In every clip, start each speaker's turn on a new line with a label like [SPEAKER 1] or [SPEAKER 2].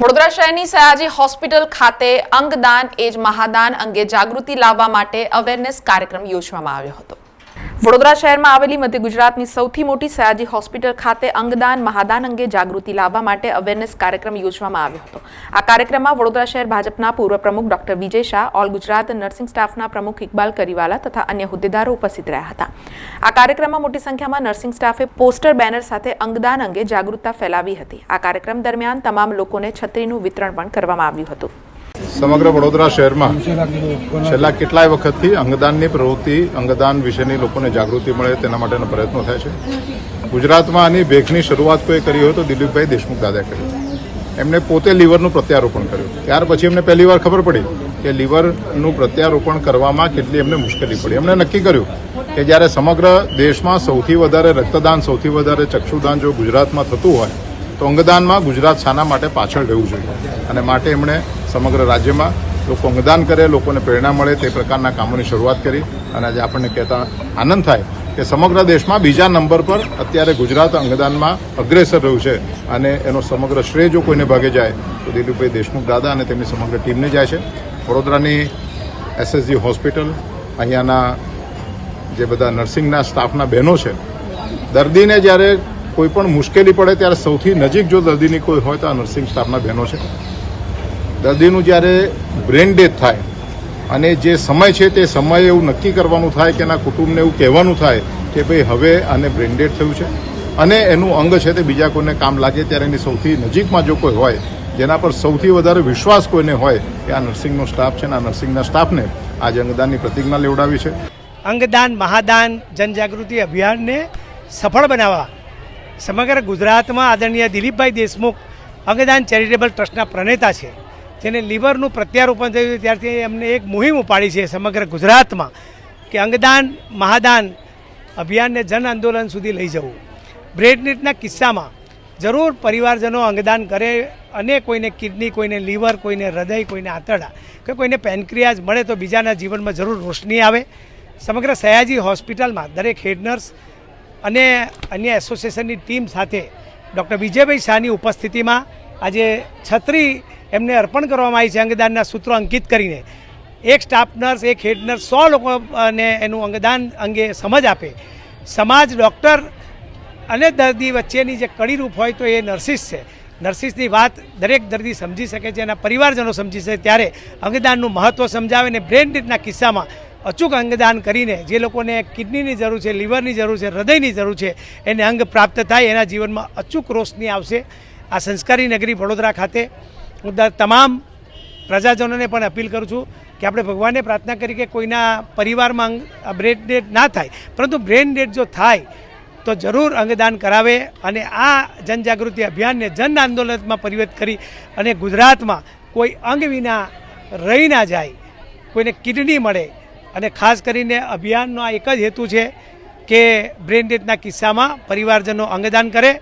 [SPEAKER 1] વડોદરા શહેરની સયાજી હોસ્પિટલ ખાતે અંગદાન એજ મહાદાન અંગે જાગૃતિ લાવવા માટે અવેરનેસ કાર્યક્રમ યોજવામાં આવ્યો હતો. વડોદરા શહેરમાં આવેલી મધ્ય ગુજરાતની સૌથી મોટી સયાજી હોસ્પિટલ ખાતે અંગદાન, મહાદાન અંગે જાગૃતિ લાવવા માટે અવેરનેસ કાર્યક્રમ યોજવામાં આવ્યો હતો. આ કાર્યક્રમમાં વડોદરા શહેર ભાજપના પૂર્વ પ્રમુખ doctor Vijay Shah, all Gujarat nursing સ્ટાફના પ્રમુખ ઇકબાલ કરીવાલા તથા અન્ય હોદ્દેદારો ઉપસ્થિત રહ્યા હતા. આ કાર્યક્રમમાં મોટી સંખ્યામાં નર્સિંગ સ્ટાફે પોસ્ટર, બેનર સાથે અંગદાન અંગે જાગૃતતા ફેલાવી હતી. આ કાર્યક્રમ દરમિયાન તમામ લોકોને છત્રીનું વિતરણ પણ કરવામાં આવ્યું હતું.
[SPEAKER 2] સમગ્ર વડોદરા શહેરમાં છેલ્લા કેટલાય વખતથી અંગદાનની પ્રવૃત્તિ, અંગદાન વિશેની લોકોને જાગૃતિ મળે તેના માટેના પ્રયત્નો થાય છે. ગુજરાતમાં આની ભેખની શરૂઆત કોઈ કરી હોય તો દિલીપભાઈ દેશમુખ દાદાએ કરી. એમને પોતે લીવરનું પ્રત્યારોપણ કર્યું. ત્યાર પછી એમને પહેલી વાર ખબર પડી કે લીવરનું પ્રત્યારોપણ કરવામાં કેટલી એમને મુશ્કેલી પડી. એમણે નક્કી કર્યું કે જ્યારે સમગ્ર દેશમાં સૌથી વધારે રક્તદાન, સૌથી વધારે ચક્ષુદાન જો ગુજરાતમાં થતું હોય, તો અંગદાનમાં ગુજરાત શાના માટે પાછળ રહેવું જોઈએ. અને માટે એમણે સમગ્ર રાજ્યમાં લોકો અંગદાન કરે, લોકોને પ્રેરણા મળે, તે પ્રકારના કામોની શરૂઆત કરી. અને આજે આપણને કહેતા આનંદ થાય કે સમગ્ર દેશમાં બીજા નંબર પર અત્યારે ગુજરાત અંગદાનમાં અગ્રેસર રહ્યું છે. અને એનો સમગ્ર શ્રેય જો કોઈને ભાગે જાય, તો દિલીપભાઈ દેશમુખ દાદા અને તેમની સમગ્ર ટીમને જાય છે. વડોદરાની એસએસજી હોસ્પિટલ, અહીંયાના જે બધા નર્સિંગના સ્ટાફના બહેનો છે, દર્દીને જ્યારે કોઈ પણ મુશ્કેલી પડે, ત્યારે સૌથી નજીક જો દર્દીની કોઈ હોય તો આ નર્સિંગ સ્ટાફના બહેનો છે. દર્દીનું જ્યારે બ્રેન ડેથ થાય અને જે સમય છે તે સમયે એવું નક્કી કરવાનું થાય કે એના કુટુંબને એવું કહેવાનું થાય કે ભાઈ હવે આને બ્રેન ડેથ થયું છે. અને એનું અંગ છે તે બીજા કોઈને કામ લાગે ત્યારે એની સૌથી નજીકમાં જો કોઈ હોય, જેના પર સૌથી વધારે વિશ્વાસ કોઈને હોય કે આ નર્સિંગનો સ્ટાફ છે અને આ નર્સિંગના સ્ટાફને આજે અંગદાનની પ્રતિજ્ઞા લેવડાવી છે.
[SPEAKER 3] અંગદાન, મહાદાન, જનજાગૃતિ અભિયાનને સફળ બનાવવા સમગ્ર ગુજરાતમાં આદરણીય દિલીપભાઈ દેશમુખ અંગદાન ચેરિટેબલ ટ્રસ્ટના પ્રણેતા છે. જેને લીવરનું પ્રત્યારોપણ થયું ત્યારથી એમને એક મુહિમ ઉપાડી છે સમગ્ર ગુજરાતમાં કે અંગદાન, મહાદાન અભિયાનને જન આંદોલન સુધી લઈ જવું. બ્રેડનીટના કિસ્સામાં જરૂર પરિવારજનો અંગદાન કરે અને કોઈને કિડની, કોઈને લીવર, કોઈને હૃદય, કોઈને આંતરડા કે કોઈને પેનક્રિયાઝ મળે તો બીજાના જીવનમાં જરૂર રોશની આવે. સમગ્ર સયાજી હોસ્પિટલમાં દરેક હેડ નર્સ અને અન્ય એસોસિએશનની ટીમ સાથે ડૉક્ટર વિજયભાઈ શાહની ઉપસ્થિતિમાં આજે છત્રી એમને અર્પણ કરવામાં આવી છે અંગદાનના સૂત્રો અંકિત કરીને. એક સ્ટાફ નર્સ એક હેડ નર્સ સો લોકોને એનું અંગદાન અંગે સમજ આપે. સમાજ ડૉક્ટર અને દર્દી વચ્ચેની જે કડીરૂપ હોય તો એ નર્સિસ છે. નર્સિસની વાત દરેક દર્દી સમજી શકે છે, એના પરિવારજનો સમજી શકે ત્યારે અંગદાનનું મહત્ત્વ સમજાવે ને બ્રેન ડેથના કિસ્સામાં અચૂક અંગદાન કરીને જે લોકોને કિડનીની જરૂર છે લીવરની જરૂર છે, હૃદયની જરૂર છે, એને અંગ પ્રાપ્ત થાય, એના જીવનમાં અચૂક રોશની આવશે. આ સંસ્કારી નગરી વડોદરા ખાતે હું તમામ પ્રજાજનોને પણ અપીલ કરું છું કે આપણે ભગવાનને પ્રાર્થના કરી કે કોઈના પરિવારમાં બ્રેન ડેડ ના થાય, પરંતુ બ્રેન ડેડ જો થાય, તો જરૂર અંગદાન કરાવે અને આ જનજાગૃતિ અભિયાનને જન આંદોલનમાં પરિવર્ત કરી અને ગુજરાતમાં કોઈ અંગ વિના રહી ના જાય, કોઈને કિડની મળે અને ખાસ કરીને અભિયાનનો આ એક જ હેતુ છે કે બ્રેન ડેડના કિસ્સામાં પરિવારજનો અંગદાન કરે.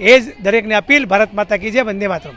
[SPEAKER 3] એ જ દરેકને અપીલ. ભારત માતા કી જય. વંદે માતરમ.